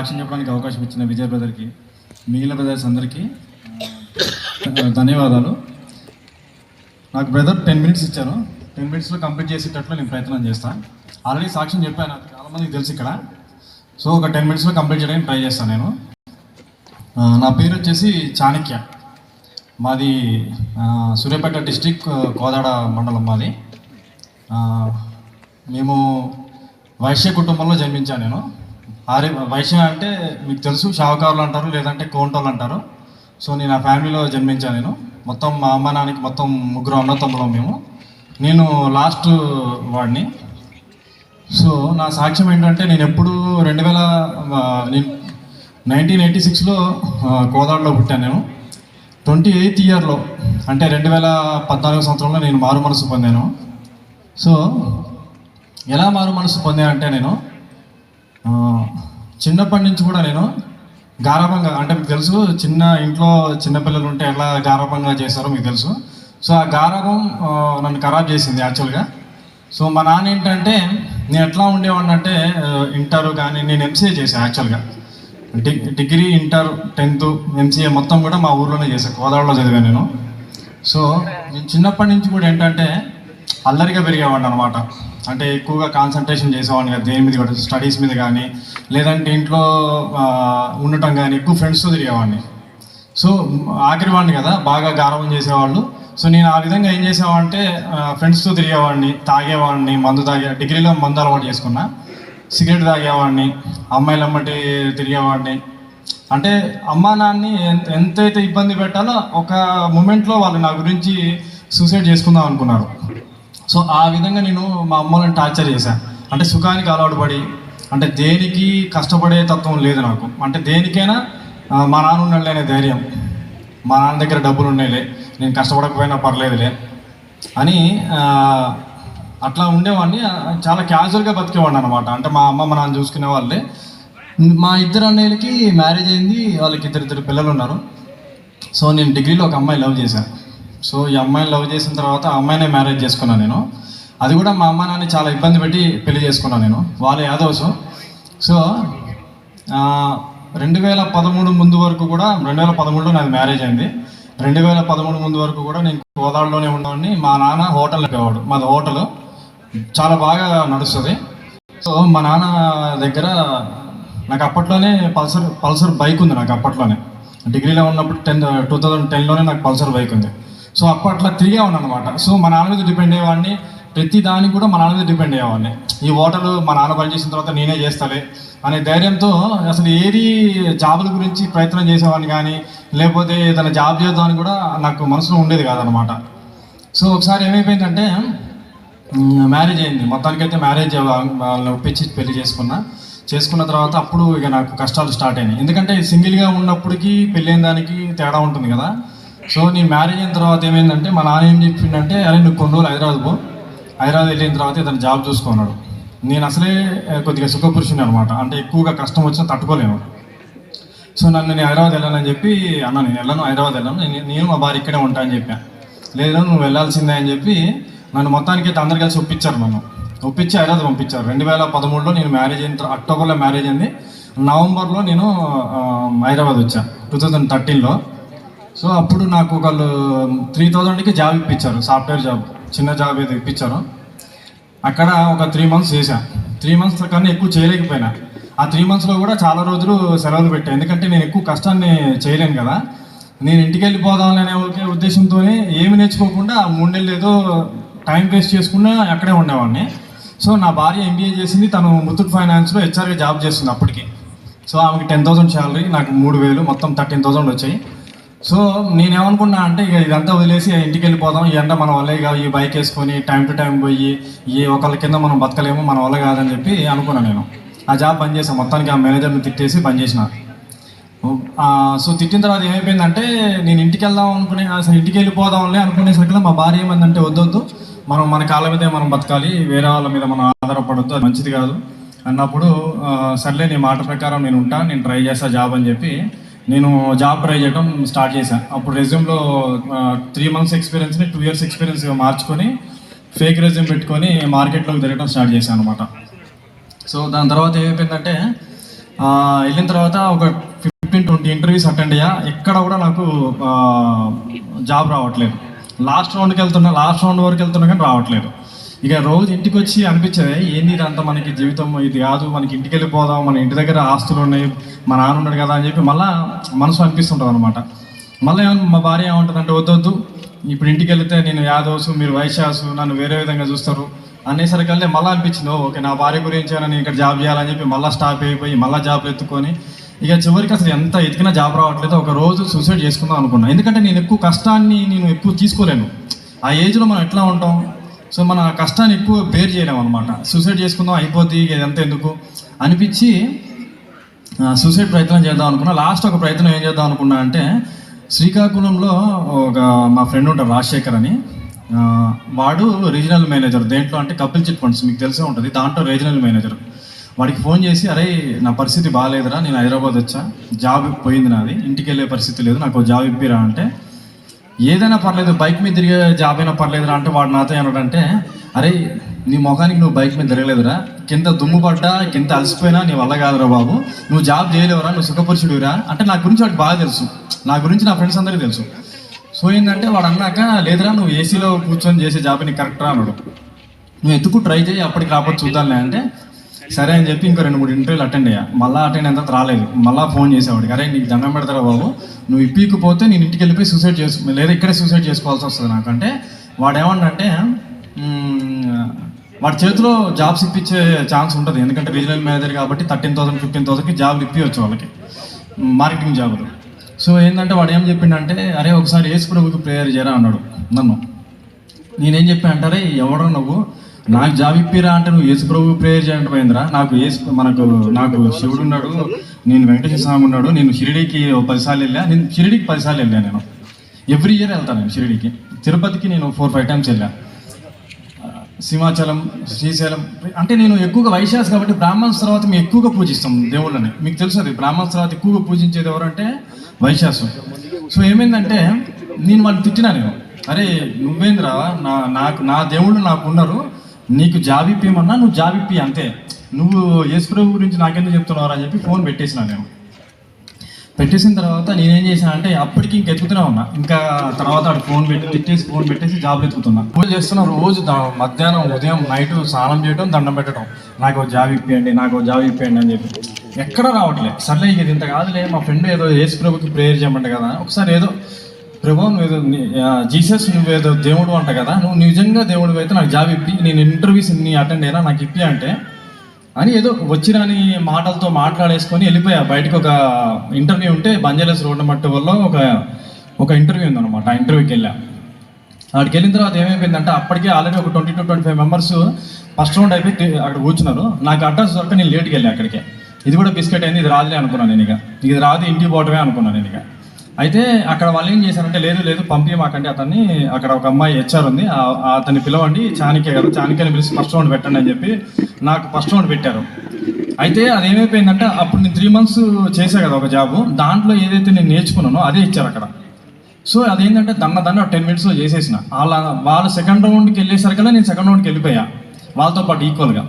సాక్ష్యం చెప్పడానికి అవకాశం ఇచ్చిన విజయ్ బ్రదర్కి మిగిలిన బ్రదర్స్ అందరికీ ధన్యవాదాలు. నాకు బ్రదర్ టెన్ మినిట్స్ ఇచ్చారు. టెన్ మినిట్స్లో కంప్లీట్ చేసేటట్లు నేను ప్రయత్నం చేస్తాను ఆల్రెడీ సాక్ష్యం చెప్పాను నాకు చాలామందికి తెలుసు ఇక్కడ. సో ఒక టెన్ మినిట్స్లో కంప్లీట్ చేయడానికి ట్రై చేస్తాను నేను. నా పేరు వచ్చేసి చాణక్య. మాది సూర్యాపేట డిస్టిక్ కోదాడ మండలం మాది. మేము వైశ్య కుటుంబంలో జన్మించాను నేను. ఆర్య వైశ్య అంటే మీకు తెలుసు షావుకారులు అంటారు లేదంటే కోంటోలు అంటారు. సో నేను ఆ ఫ్యామిలీలో జన్మించాను నేను. మొత్తం మా అమ్మ నాన్నకి మొత్తం ముగ్గురు అన్నతమ్ములం మేము. నేను లాస్ట్ వాడిని. సో నా సాక్ష్యం ఏంటంటే నేను ఎప్పుడు రెండు వేల నేను నైన్టీన్ ఎయిటీ సిక్స్లో కోదాడలో పుట్టాను నేను. ట్వంటీ ఎయిత్ ఇయర్లో అంటే రెండు వేల పద్నాలుగు సంవత్సరంలో నేను మారు మనసు పొందాను. సో ఎలా మారు మనసు పొందానంటే నేను చిన్నప్పటి నుంచి కూడా నేను గారాభంగా అంటే మీకు తెలుసు చిన్న ఇంట్లో చిన్నపిల్లలు ఉంటే ఎలా గారాభంగా చేస్తారో మీకు తెలుసు. సో ఆ గారాభం నన్ను ఖరాబ్ చేసింది యాక్చువల్గా సో మా నాన్న ఏంటంటే నేను ఎట్లా ఉండేవాడిని అంటే ఇంటర్ కానీ నేను ఎంసీఏ చేశాను యాక్చువల్గా డిగ్రీ ఇంటర్ టెన్త్ ఎంసీఏ మొత్తం కూడా మా ఊర్లోనే చేశాను గోదావరిలో చదివాను నేను. సో నేను చిన్నప్పటి నుంచి కూడా ఏంటంటే అల్లరిగా పెరిగేవాడిని అనమాట అంటే ఎక్కువగా కాన్సన్ట్రేషన్ చేసేవాడిని కదా దేని మీద కూడా స్టడీస్ మీద కానీ లేదంటే ఇంట్లో ఉండటం కానీ ఎక్కువ ఫ్రెండ్స్తో తిరిగేవాడిని. సో ఆఖరి వాడిని కదా బాగా గారవం చేసేవాళ్ళు. సో నేను ఆ విధంగా ఏం చేసేవాడిని ఫ్రెండ్స్తో తిరిగేవాడిని తాగేవాడిని మందు తాగే డిగ్రీలో మందు అలవాటు చేసుకున్నా. సిగరెట్ తాగేవాడిని అమ్మాయిలు అమ్మటి తిరిగేవాడిని. అంటే అమ్మా నాన్ని ఎంతైతే ఇబ్బంది పెట్టాలో ఒక మూమెంట్లో వాళ్ళు నా గురించి సూసైడ్ చేసుకుందాం అనుకున్నారు. సో ఆ విధంగా నేను మా అమ్మలను టార్చర్ చేశాను అంటే సుఖానికి అలవాటు పడి అంటే దేనికి కష్టపడే తత్వం లేదు నాకు. అంటే దేనికైనా మా నాన్న ఉన్నాడులే ధైర్యం. మా నాన్న దగ్గర డబ్బులు ఉన్నాయిలే. నేను కష్టపడకపోయినా పర్లేదులే అని అట్లా ఉండేవాడిని. చాలా క్యాజువల్గా బతికేవాడిని అనమాట అంటే మా అమ్మ మా నాన్న చూసుకునే వాళ్ళే. మా ఇద్దరు అన్నయ్యలకి మ్యారేజ్ అయింది. వాళ్ళకి ఇద్దరు ఇద్దరు పిల్లలు ఉన్నారు. సో నేను డిగ్రీలో ఒక అమ్మాయి లవ్ చేశాను సో ఈ అమ్మాయిని లవ్ చేసిన తర్వాత ఆ అమ్మాయినే మ్యారేజ్ చేసుకున్నాను నేను. అది కూడా మా అమ్మ నాన్న చాలా ఇబ్బంది పెట్టి పెళ్ళి చేసుకున్నాను నేను. వాళ్ళ యాదవ్స్. సో సో రెండు వేల పదమూడు ముందు వరకు కూడా రెండు వేల పదమూడులో నాది మ్యారేజ్ అయింది. రెండు వేల పదమూడు ముందు వరకు కూడా నేను గోదావరిలోనే ఉండేవాడిని. మా నాన్న హోటల్ నడిపేవాడు మాది హోటల్. చాలా బాగా నడుస్తుంది. సో మా నాన్న దగ్గర నాకు అప్పట్లోనే పల్సర్ పల్సర్ బైక్ ఉంది నాకు అప్పట్లోనే. డిగ్రీలో ఉన్నప్పుడు టెన్ టూ థౌజండ్ టెన్లోనే నాకు పల్సర్ బైక్ ఉంది. సో అప్పట్లో తిరిగే ఉన్నాను అనమాట సో మా నాన్న మీద డిపెండ్ అయ్యేవాడిని. ప్రతి దానికి కూడా మా నాన్న మీద డిపెండ్ అయ్యేవాడిని. ఈ హోటల్ మా నాన్న పని చేసిన తర్వాత నేనే చేస్తాలే అనే ధైర్యంతో అసలు ఏది జాబుల గురించి ప్రయత్నం చేసేవాడిని కానీ లేకపోతే ఏదైనా జాబ్ చేద్దామని కూడా నాకు మనసులో ఉండేది కాదనమాట సో ఒకసారి ఏమైపోయిందంటే మ్యారేజ్ అయింది. మొత్తానికైతే మ్యారేజ్ వాళ్ళని ఒప్పించి పెళ్ళి చేసుకున్నా. చేసుకున్న తర్వాత అప్పుడు ఇక నాకు కష్టాలు స్టార్ట్ అయినాయి. ఎందుకంటే సింగిల్గా ఉన్నప్పటికీ పెళ్ళైన దానికి తేడా ఉంటుంది కదా. సో నేను మ్యారేజ్ అయిన తర్వాత ఏమైందంటే మా నాన్న ఏం చెప్పిండంటే అరే నువ్వు కొన్ని రోజులు హైదరాబాద్ పో. హైదరాబాద్ వెళ్ళిన తర్వాత ఇతను జాబ్ చూసుకున్నాడు. నేను అసలే కొద్దిగా సుఖపురుషుని అనమాట అంటే ఎక్కువగా కష్టం వచ్చినా తట్టుకోలేను. సో నన్ను నేను హైదరాబాద్ వెళ్ళానని చెప్పి అన్న నేను వెళ్ళను హైదరాబాద్ వెళ్ళను. నేను నేను మా భార్య ఇక్కడే ఉంటా అని చెప్పాను లేదు నువ్వు వెళ్ళాల్సిందే అని చెప్పి నన్ను మొత్తానికి అయితే అందరు కలిసి ఒప్పించారు నన్ను. ఒప్పించి హైదరాబాద్ పంపించారు. రెండు వేల పదమూడులో నేను మ్యారేజ్ అయిన అక్టోబర్లో మ్యారేజ్ అయింది. నవంబర్లో నేను హైదరాబాద్ వచ్చాను టూ థౌజండ్ థర్టీన్లో. సో అప్పుడు నాకు ఒకళ్ళు త్రీ థౌజండ్కి జాబ్ ఇప్పించారు సాఫ్ట్వేర్ జాబ్ చిన్న జాబ్ ఏదో ఇప్పించారు. అక్కడ ఒక త్రీ మంత్స్ చేశాను త్రీ మంత్స్ కన్నా ఎక్కువ చేయలేకపోయినా. ఆ త్రీ మంత్స్లో కూడా చాలా రోజులు సెలవులు పెట్టాను ఎందుకంటే నేను ఎక్కువ కష్టాన్ని చేయలేను కదా. నేను ఇంటికి వెళ్ళిపోదాం అనే ఒకే ఉద్దేశంతోనే ఏమి నేర్చుకోకుండా ఆ మూడు నెలలు ఏదో టైం వేస్ట్ చేసుకున్నా అక్కడే ఉండేవాడిని. సో నా భార్య ఎంబీఏ చేసింది తను ముత్తూట్ ఫైనాన్స్లో హెచ్ఆర్గా జాబ్ చేస్తుంది అప్పటికి. సో ఆమెకి టెన్ థౌసండ్ శాలరీ నాకు మూడు వేలు మొత్తం థర్టీన్ థౌసండ్ వచ్చాయి. సో నేనేమనుకున్నా అంటే ఇక ఇదంతా వదిలేసి ఇంటికి వెళ్ళిపోదాం. ఈ ఎండ మన వల్లే కాదు ఈ బైక్ వేసుకొని టైం టు టైం పోయి ఈ ఒకళ్ళ కింద మనం బతకలేము మన వల్ల కాదని చెప్పి అనుకున్నాను నేను. ఆ జాబ్ బంద్ చేసాను మొత్తానికి ఆ మేనేజర్ని తిట్టేసి బంద్ చేసిన. సో తిట్టిన తర్వాత ఏమైపోయిందంటే నేను ఇంటికి వెళ్దాం అనుకునే అసలు ఇంటికి వెళ్ళిపోదాంలే అనుకునేసరికి మా భార్య ఏమందంటే వద్దొద్దు. మనం మన కాళ్ళ మీదే మనం బతకాలి. వేరే వాళ్ళ మీద మనం ఆధారపడొద్దు. అది మంచిది కాదు. అన్నప్పుడు సర్లే నీ మాట ప్రకారం నేను ఉంటా. నేను ట్రై చేస్తా జాబ్ అని చెప్పి నేను జాబ్ ట్రై చేయడం స్టార్ట్ చేశాను అప్పుడు రెజ్యూమ్లో త్రీ మంత్స్ ఎక్స్పీరియన్స్ని టూ ఇయర్స్ ఎక్స్పీరియన్స్ మార్చుకొని ఫేక్ రెజ్యూమ్ పెట్టుకొని మార్కెట్లోకి తిరగడం స్టార్ట్ చేశాను అనమాట సో దాని తర్వాత ఏమైపోయిందంటే వెళ్ళిన తర్వాత ఒక ఫిఫ్టీన్ ట్వంటీ ఇంటర్వ్యూస్ అటెండ్ అయ్యా. ఎక్కడ కూడా నాకు జాబ్ రావట్లేదు. లాస్ట్ రౌండ్కి వెళ్తున్నా లాస్ట్ రౌండ్ వరకు వెళ్తున్నా కానీ రావట్లేదు. ఇక రోజు ఇంటికి వచ్చి అనిపించేది ఏంది ఇదంతా మనకి జీవితం? ఇది కాదు మనకి ఇంటికి వెళ్ళిపోదాం మన ఇంటి దగ్గర ఆస్తులు ఉన్నాయి మా నాన్న ఉన్నాడు కదా అని చెప్పి మళ్ళీ మనసు అనిపిస్తుంటుంది అనమాట మళ్ళీ మా భార్య ఏమంటుందంటే వద్దు వద్దు ఇప్పుడు ఇంటికి వెళ్తే నేను యాదవ్స్ మీరు వైశ్యాసు నన్ను వేరే విధంగా చూస్తారు అనేసరికల్లే మళ్ళీ అనిపించింది ఓకే నా భార్య గురించి నేను ఇక్కడ జాబ్ చేయాలని చెప్పి మళ్ళీ స్టాప్ అయిపోయి మళ్ళీ జాబ్లు ఎత్తుకొని ఇక చివరికి అసలు ఎంత ఎతికినా జాబ్ రావట్లేదు ఒక రోజు సూసైడ్ చేసుకుందాం అనుకున్నాను ఎందుకంటే నేను ఎక్కువ కష్టాన్ని నేను ఎక్కువ తీసుకోలేను. ఆ ఏజ్లో మనం ఎట్లా ఉంటాం? సో మన కష్టాన్ని ఎక్కువ బేర్ చేయడం అనమాట సూసైడ్ చేసుకుందాం అయిపోద్ది ఇదంతా ఎందుకు? అనిపించి సూసైడ్ ప్రయత్నం చేద్దాం అనుకున్నా. లాస్ట్ ఒక ప్రయత్నం ఏం చేద్దాం అనుకున్నా అంటే శ్రీకాకుళంలో ఒక మా ఫ్రెండ్ ఉంటారు రాజశేఖర్ అని. వాడు రీజనల్ మేనేజర్ దేంట్లో అంటే కపిల్ చిట్ ఫండ్స్ మీకు తెలిసే ఉంటుంది. దాంట్లో రీజనల్ మేనేజర్ వాడికి ఫోన్ చేసి అరే నా పరిస్థితి బాగాలేదురా నేను హైదరాబాద్ వచ్చా. జాబ్ పోయింది నాది. ఇంటికి వెళ్ళే పరిస్థితి లేదు. నాకు జాబ్ ఇప్పిరా అంటే ఏదైనా పర్లేదు బైక్ మీద తిరిగే జాబ్ అయినా పర్లేదురా అంటే వాడు నాతో ఏమన్నాడంటే అరే నీ ముఖానికి నువ్వు బైక్ మీద తిరగలేదురా. కింద దుమ్ము పడ్డా కింద అలసిపోయినా నీ వల్ల కాదురా బాబు. నువ్వు జాబ్ చేయలేవురా నువ్వు సుఖపరుచుడురా అంటే నా గురించి వాడికి బాగా తెలుసు. నా గురించి నా ఫ్రెండ్స్ అందరికీ తెలుసు. సో ఏంటంటే వాడు అన్నాక లేదురా నువ్వు ఏసీలో కూర్చొని చేసే జాబ్ నీకు కరెక్ట్రా అన్నాడు. నువ్వు ఎత్తుకు ట్రై చేయి అప్పటికి రాకపోతే చూద్దాంలే అంటే సరే అని చెప్పి ఇంకో రెండు మూడు ఇంటర్వ్యూలు అటెండ్ అయ్యా. మళ్ళీ అటెండ్ అయిన తర్వాత రాలేదు. మళ్ళీ ఫోన్ చేసేవాడికి. అరే నీకు దండం పెడతారా బాబు? నువ్వు ఇప్పీకపోతే నేను ఇంటికి వెళ్ళిపోయి సూసైడ్ చేసు లేదా ఇక్కడే సూసైడ్ చేసుకోవాల్సి వస్తుంది నాకంటే వాడు ఏమన్నంటే వాడి చేతిలో జాబ్స్ ఇప్పించే ఛాన్స్ ఉంటుంది. ఎందుకంటే రీజనల్ మేనేజర్ కాబట్టి థర్టీన్ థౌసండ్ ఫిఫ్టీన్ థౌసండ్కి జాబ్లు ఇప్పించవచ్చు వాళ్ళకి. మార్కెటింగ్ జాబులు సో ఏంటంటే వాడు ఏం చెప్పిండంటే అరే ఒకసారి ఏసు ప్రభుకి ప్రేయర్ చేయరా అన్నాడు నన్ను. నేనేం చెప్పా అంటారే ఎవడో నువ్వు? నాకు జాబ్ ఇప్పిరా అంటే నువ్వు యేసు ప్రభు ప్రేయర్ చేయండి పోయిందిరా నాకు యేసు మనకు నాకు శివుడు ఉన్నాడు నేను వెంకటేశ్వర స్వామి ఉన్నాడు నేను షిరిడీకి పదిసార్లు వెళ్ళా నేను షిరిడీకి పదిసార్లు వెళ్ళా నేను. ఎవ్రీ ఇయర్ వెళ్తాను నేను షిరిడీకి. తిరుపతికి నేను ఫోర్ ఫైవ్ టైమ్స్ వెళ్ళా. సింహాచలం శ్రీశైలం అంటే నేను ఎక్కువగా వైశాస్ కాబట్టి బ్రాహ్మణ్స్ తర్వాత మేము ఎక్కువగా పూజిస్తాం దేవుళ్ళని. మీకు తెలుసు అది బ్రాహ్మణ్స్ తర్వాత ఎక్కువగా పూజించేది ఎవరంటే వైశాసు. సో ఏమైందంటే నేను వాళ్ళు తిట్టినా నేను. అరే నువ్వేంద్రా? నా నాకు నా దేవుళ్ళు నాకు ఉన్నారు. నీకు జాబిప్పియమన్నా నువ్వు జాబిప్పి అంతే. నువ్వు యేసుప్రభు గురించి నాకెందుకు చెప్తున్నావు అని చెప్పి ఫోన్ పెట్టేసిన నేను. పెట్టేసిన తర్వాత నేనేం చేశాను అంటే అప్పటికి ఇంక ఎత్తుకుతూనే ఉన్నా. ఇంకా తర్వాత ఆడు ఫోన్ పెట్టి తిట్టేసి ఫోన్ పెట్టేసి జాబ్ ఎత్తుకుతున్నా. పూజ చేస్తున్నా రోజు మధ్యాహ్నం ఉదయం నైట్ స్నానం చేయడం దండం పెట్టడం నాకు జాబ్ ఇప్పియండి నాకు ఒక జాబ్ ఇప్పియండి అని చెప్పి. ఎక్కడ రావట్లేదు సర్లే ఇది ఇంత కాదులే మా ఫ్రెండ్ ఏదో యేసుప్రభుకి ప్రేయర్ చేయమంట కదా ఒకసారి ఏదో ప్రభా నువ్వు ఏదో జీసస్ నువ్వేదో దేవుడు అంట కదా. నువ్వు నిజంగా దేవుడు అయితే నాకు జాబ్ ఇప్పి నేను ఇంటర్వ్యూస్ నీ అటెండ్ అయినా నాకు ఇప్పి అంటే అని ఏదో వచ్చిరాని మాటలతో మాట్లాడేసుకొని వెళ్ళిపోయా. బయటకు ఒక ఇంటర్వ్యూ ఉంటే బంజారాస్ రోడ్డు మట్టు వల్ల ఒక ఒక ఇంటర్వ్యూ ఉందన్నమాట. ఆ ఇంటర్వ్యూకి వెళ్ళా. అక్కడికి వెళ్ళిన తర్వాత ఏమైపోయిందంటే అప్పటికే ఆల్రెడీ ఒక twenty two twenty five members first round అయిపోయి అక్కడ కూర్చున్నారు. నాకు అడ్రస్ దొరక నేను లేట్కి వెళ్ళా అక్కడికి. ఇది కూడా బిస్కెట్ అయింది ఇది రాదులే అనుకున్నాను నేను ఇక. ఇది రాదు ఇంటికి పోవటమే అనుకున్నాను నేను ఇక. అయితే అక్కడ వాళ్ళు ఏం చేశారంటే లేదు లేదు పంపించమాకండి అతన్ని. అక్కడ ఒక అమ్మాయి హెచ్ఆర్ ఉంది. అతన్ని పిలవండి. చాణిక్య కదా చాణిక్యని పిలిచి ఫస్ట్ రౌండ్ పెట్టండి అని చెప్పి నాకు ఫస్ట్ రౌండ్ పెట్టారు. అయితే అది ఏమైపోయిందంటే అప్పుడు నేను త్రీ మంత్స్ చేశా కదా ఒక జాబ్ దాంట్లో ఏదైతే నేను నేర్చుకున్నానో అదే ఇచ్చారు అక్కడ. సో అదేంటంటే దండ దండ టెన్ మినిట్స్లో చేసేసిన. వాళ్ళ వాళ్ళు సెకండ్ రౌండ్కి వెళ్ళేసరికల్లా నేను సెకండ్ రౌండ్కి వెళ్ళిపోయా. వాళ్ళతో పాటు ఈక్వల్గా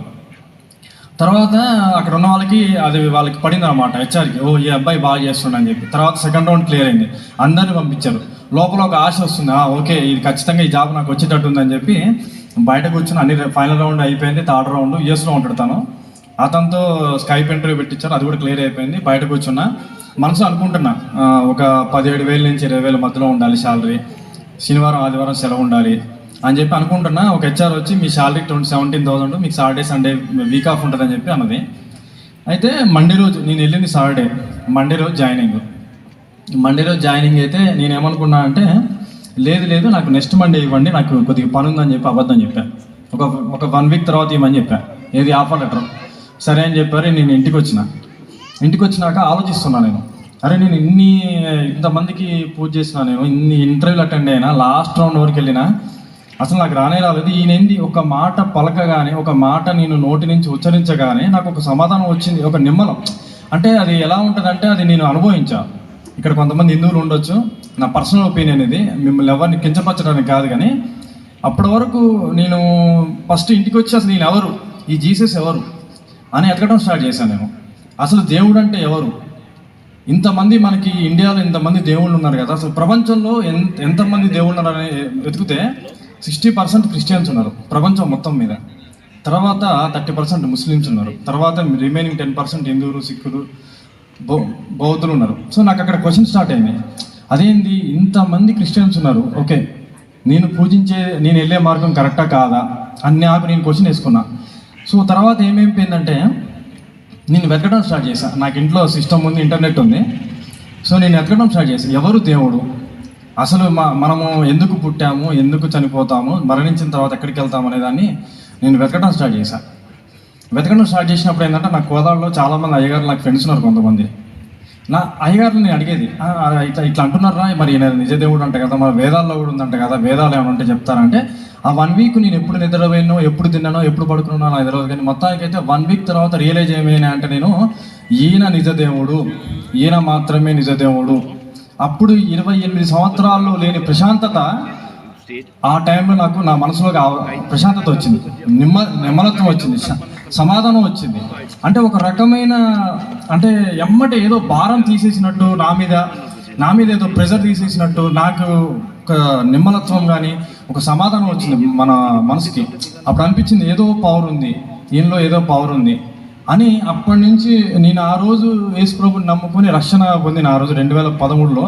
తర్వాత అక్కడ ఉన్న వాళ్ళకి అది వాళ్ళకి పడింది అనమాట హెచ్ఆర్కి. ఓ ఈ అబ్బాయి బాగా చేస్తుండ అని చెప్పి. తర్వాత సెకండ్ రౌండ్ క్లియర్ అయింది. అందరిని పంపించారు. లోపల ఒక ఆశ వస్తుంది. ఓకే ఇది ఖచ్చితంగా ఈ జాబ్ నాకు వచ్చేటట్టు ఉందని చెప్పి బయట కూర్చుని అన్ని ఫైనల్ రౌండ్ అయిపోయింది థర్డ్ రౌండ్ యూఎస్లో ఉంటాడు తను. అతనితో స్కైప్ ఇంటర్వ్యూ పెట్టించారు అది కూడా క్లియర్ అయిపోయింది. బయట కూర్చున్నా. మనసు అనుకుంటున్నా. ఒక పదిహేడు వేల నుంచి ఇరవై వేల మధ్యలో ఉండాలి శాలరీ శనివారం ఆదివారం సెలవు ఉండాలి. అని చెప్పి అనుకుంటున్నా. ఒక హెచ్ఆర్ వచ్చి మీ శాలరీ ట్వంటీ సెవెంటీన్ థౌసండ్ మీకు సాటర్డే సండే వీక్ ఆఫ్ ఉంటుందని చెప్పి అన్నది. అయితే మండే రోజు నేను వెళ్ళింది సాటర్డే మండే రోజు జాయినింగ్ మండే రోజు జాయినింగ్ అయితే నేను ఏమనుకున్నా అంటే లేదు లేదు నాకు నెక్స్ట్ మండే ఇవ్వండి నాకు కొద్దిగా పని ఉందని చెప్పి అబద్ధం చెప్పాను ఒక ఒక వన్ వీక్ తర్వాత ఇవ్వమని చెప్పా. ఏది ఆఫర్ లెటర్ సరే అని చెప్పారు నేను ఇంటికి వచ్చిన. ఇంటికి వచ్చినాక ఆలోచిస్తున్నా నేను. అరే నేను ఇన్ని ఇంతమందికి పూజ చేసిన నేను ఇన్ని ఇంటర్వ్యూలు అటెండ్ అయినా లాస్ట్ రౌండ్ వరకు వెళ్ళినా అసలు నాకు రానే రాలేదు ఈయనేంది? ఒక మాట పలకగానే ఒక మాట నేను నోటి నుంచి ఉచ్చరించగానే నాకు ఒక సమాధానం వచ్చింది. ఒక నిమ్మలం. అంటే అది ఎలా ఉంటుందంటే అది నేను అనుభవించా. ఇక్కడ కొంతమంది హిందువులు ఉండొచ్చు. నా పర్సనల్ ఒపీనియన్ ఇది. మిమ్మల్ని ఎవరిని కించపరచడానికి కాదు కానీ అప్పటి వరకు నేను ఫస్ట్ ఇంటికి వచ్చి అసలు నేను ఎవరు? ఈ జీసస్ ఎవరు? అని ఎతకడం స్టార్ట్ చేశాను నేను. అసలు దేవుడు అంటే ఎవరు? ఇంతమంది మనకి ఇండియాలో ఇంతమంది దేవుళ్ళు ఉన్నారు కదా. అసలు ప్రపంచంలో ఎంత ఎంతమంది దేవుళ్ళు ఉన్నారని వెతికితే సిక్స్టీ పర్సెంట్ క్రిస్టియన్స్ ఉన్నారు ప్రపంచం మొత్తం మీద. తర్వాత థర్టీ పర్సెంట్ ముస్లిమ్స్ ఉన్నారు. తర్వాత రిమైనింగ్ టెన్ పర్సెంట్ హిందువులు సిక్కులు బౌ బౌద్ధులు ఉన్నారు. సో నాకు అక్కడ క్వశ్చన్ స్టార్ట్ అయింది. అదేంది? ఇంతమంది క్రిస్టియన్స్ ఉన్నారు. ఓకే నేను పూజించే నేను వెళ్ళే మార్గం కరెక్టా కాదా? అని నాకు నేను క్వశ్చన్ వేసుకున్నా. సో తర్వాత ఏమైపోయిందంటే నేను వెతకడం స్టార్ట్ చేశాను నాకు ఇంట్లో సిస్టమ్ ఉంది ఇంటర్నెట్ ఉంది. సో నేను వెతకడం స్టార్ట్ చేశాను ఎవరు దేవుడు? అసలు మనము ఎందుకు పుట్టాము ఎందుకు చనిపోతాము మరణించిన తర్వాత ఎక్కడికి వెళ్తాము అనే దాన్ని నేను వెతకడం స్టార్ట్ చేశాను వెతకడం స్టార్ట్ చేసినప్పుడు ఏంటంటే నా కోదాడలో చాలామంది అయ్యగారు నాకు ఫ్రెండ్స్ ఉన్నారు కొంతమంది. నా అయ్యగారు నేను అడిగేది ఇట్లా ఇట్లా అంటున్నారా? మరి ఈయన నిజ దేవుడు అంట కదా మరి వేదాల్లో కూడా ఉందంట కదా వేదాలు ఏమైనా ఉంటే చెప్తారంటే ఆ వన్ వీక్ నేను ఎప్పుడు నిద్రపోయినో ఎప్పుడు తిన్నానో ఎప్పుడు పడుకున్నానో నాకు తెలియదు కానీ మొత్తానికి అయితే వన్ వీక్ తర్వాత రియలైజ్ ఏమైనా అంటే నేను ఈయన నిజ దేవుడు ఈయన మాత్రమే నిజ దేవుడు అప్పుడు ఇరవై ఎనిమిది సంవత్సరాల్లో లేని ప్రశాంతత ఆ టైంలో నాకు నా మనసులోకి ప్రశాంతత వచ్చింది. నిమ్మ నిమ్మలత్వం వచ్చింది. సమాధానం వచ్చింది. అంటే ఒక రకమైన అంటే ఎమ్మటే ఏదో భారం తీసేసినట్టు నా మీద నా మీద ఏదో ప్రెషర్ తీసేసినట్టు నాకు ఒక నిమ్మలత్వం కానీ ఒక సమాధానం వచ్చింది మన మనసుకి. అప్పుడు అనిపించింది ఏదో పవర్ ఉంది. దీనిలో ఏదో పవర్ ఉంది. అని అప్పటి నుంచి నేను ఆ రోజు యేసు ప్రభుని నమ్ముకొని రక్షణ పొందిన ఆ రోజు రెండు వేల పదమూడులో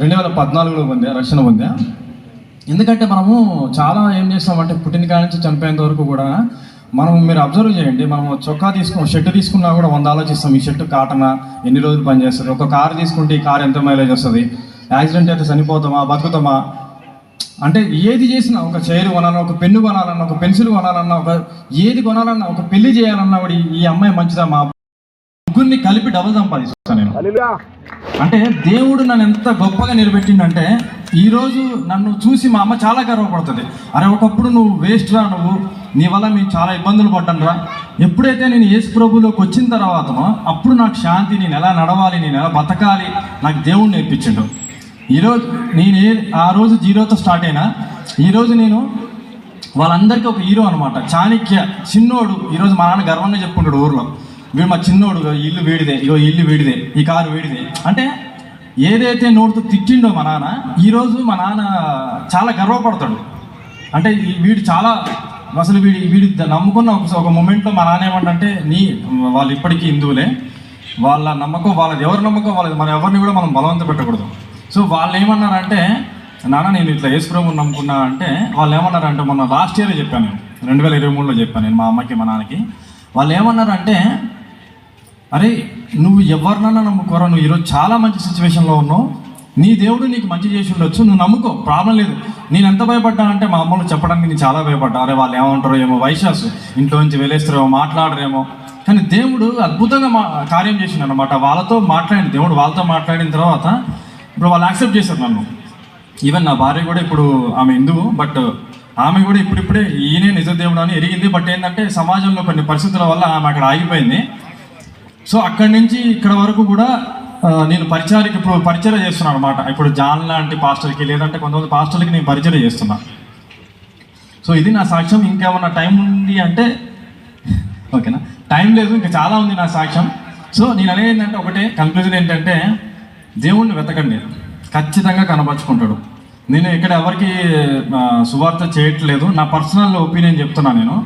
రెండు వేల పద్నాలుగులో పొందా రక్షణ పొందా. ఎందుకంటే మనము చాలా ఏం చేస్తామంటే పుట్టిన కాడి నుంచి చనిపోయేంత వరకు కూడా మనం మీరు అబ్జర్వ్ చేయండి మనం చొక్కా తీసుకున్న షర్ట్ తీసుకున్నా కూడా వంద ఆలోచిస్తాం ఈ షర్ట్ కాటనా? ఎన్ని రోజులు పనిచేస్తుంది? ఒక కారు తీసుకుంటే ఈ కారు ఎంత మైలేజ్ వస్తుంది? యాక్సిడెంట్ అయితే చనిపోతామా? బతుకుతామా? అంటే ఏది చేసినా ఒక చైర్ కొనాలన్నా ఒక పెన్ను కొనాలన్నా ఒక పెన్సిల్ కొనాలన్నా ఒక ఏది కొనాలన్నా ఒక పెళ్ళి చేయాలన్నా కూడా ఈ- అమ్మాయి మంచిదా? మా ముగ్గురిని కలిపి డబుల్ సంపాదిస్తాను నేను. అంటే దేవుడు నన్ను ఎంత గొప్పగా నిలబెట్టిండంటే ఈరోజు నన్ను చూసి మా అమ్మ చాలా గర్వపడుతుంది. అరే ఒకప్పుడు నువ్వు వేస్ట్ రా నువ్వు నీ వల్ల మేము చాలా ఇబ్బందులు పడ్డాను రా. ఎప్పుడైతే నేను యేసు ప్రభులోకి వచ్చిన తర్వాతనో అప్పుడు నాకు శాంతి నేను ఎలా నడవాలి నేను ఎలా బతకాలి నాకు దేవుడు నేర్పించిండు. ఈరోజు నేను ఏ ఆ రోజు జీరోతో స్టార్ట్ అయినా ఈరోజు నేను వాళ్ళందరికీ ఒక హీరో అనమాట చాణక్య చిన్నోడు. ఈరోజు మా నాన్న గర్వంగా చెప్పుకుంటాడు ఊర్లో. వీడు మా చిన్నోడు ఇల్లు వీడిదే ఇగో ఇల్లు వీడిదే ఈ కారు వీడిదే. అంటే ఏదైతే నోటితో తిట్టిండో మా నాన్న ఈరోజు మా నాన్న చాలా గర్వపడతాడు. అంటే వీడు చాలా అసలు వీడి వీడి నమ్ముకున్న ఒక ఒక మూమెంట్లో మా నాన్న ఏమంటే నీ వాళ్ళు ఇప్పటికీ హిందువులే. వాళ్ళ నమ్మకం వాళ్ళది ఎవరి నమ్మకం వాళ్ళది మన ఎవరిని కూడా మనం బలవంత పెట్టకూడదు. సో వాళ్ళు ఏమన్నారంటే నాన్న నేను ఇట్లా వేసుకురావు నమ్ముకున్నా అంటే వాళ్ళు ఏమన్నారంటే మొన్న లాస్ట్ ఇయర్ చెప్పాను నేను. రెండు వేల ఇరవై మూడులో చెప్పాను నేను మా అమ్మకి మా నాన్నకి. వాళ్ళు ఏమన్నారంటే అరే నువ్వు ఎవరినన్నా నమ్ముకోరా? నువ్వు ఈరోజు చాలా మంచి సిచ్యువేషన్లో ఉన్నావు. నీ దేవుడు నీకు మంచి చేసి ఉండొచ్చు. నువ్వు నమ్ముకో. ప్రాబ్లం లేదు. నేను ఎంత భయపడ్డా అంటే మా అమ్మలు చెప్పడానికి నేను చాలా భయపడ్డా. అరే వాళ్ళు ఏమంటారో ఏమో వైశాసు ఇంట్లో నుంచి వెళ్ళేస్తారేమో మాట్లాడరేమో. కానీ దేవుడు అద్భుతంగా మా కార్యం చేసిండు అనమాట వాళ్ళతో మాట్లాడిన దేవుడు వాళ్ళతో మాట్లాడిన తర్వాత ఇప్పుడు వాళ్ళు యాక్సెప్ట్ చేశారు నన్ను. ఈవెన్ నా భార్య కూడా ఇప్పుడు ఆమె హిందువు బట్ ఆమె కూడా ఇప్పుడిప్పుడే ఈయనే నిజ దేవుడు అని ఎరిగింది. బట్ ఏంటంటే సమాజంలో కొన్ని పరిస్థితుల వల్ల ఆమె అక్కడ ఆగిపోయింది. సో అక్కడి నుంచి ఇక్కడ వరకు కూడా నేను పరిచయానికి ఇప్పుడు పరిచయం చేస్తున్నాను అనమాట ఇప్పుడు జాన్ లాంటి పాస్టర్కి లేదంటే కొంతమంది పాస్టర్లకి నేను పరిచయం చేస్తున్నా. సో ఇది నా సాక్ష్యం. ఇంకేమన్నా టైం ఉంది అంటే ఓకేనా? టైం లేదు ఇంకా చాలా ఉంది నా సాక్ష్యం. సో నేను అనేది ఏంటంటే ఒకటే కన్క్లూజన్ ఏంటంటే దేవుణ్ణి వెతకండి. ఖచ్చితంగా కనపరుచుకుంటాడు నేను ఇక్కడ ఎవరికి సువార్త చేయట్లేదు. నా పర్సనల్ ఒపీనియన్ చెప్తున్నా నేను.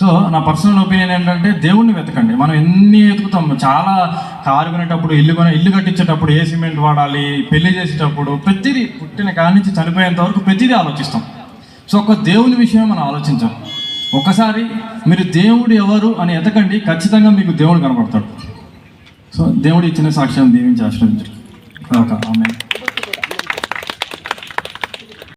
సో నా పర్సనల్ ఒపీనియన్ ఏంటంటే దేవుణ్ణి వెతకండి. మనం ఎన్ని వెతుకుతాం చాలా కారు కొనేటప్పుడు ఇల్లు కొనే ఇల్లు కట్టించేటప్పుడు ఏ సిమెంట్ వాడాలి పెళ్ళి చేసేటప్పుడు ప్రతిదీ పుట్టిన కాడి నుంచి చనిపోయేంత వరకు ప్రతిదీ ఆలోచిస్తాం. సో ఒక దేవుని విషయం మనం ఆలోచించాం ఒకసారి మీరు దేవుడు ఎవరు అని ఎతకండి ఖచ్చితంగా మీకు దేవుడు కనబడతాడు. సో దేవుడు ఇచ్చిన సాక్ష్యం దీవించి ఆశ్రయించారు ఆమె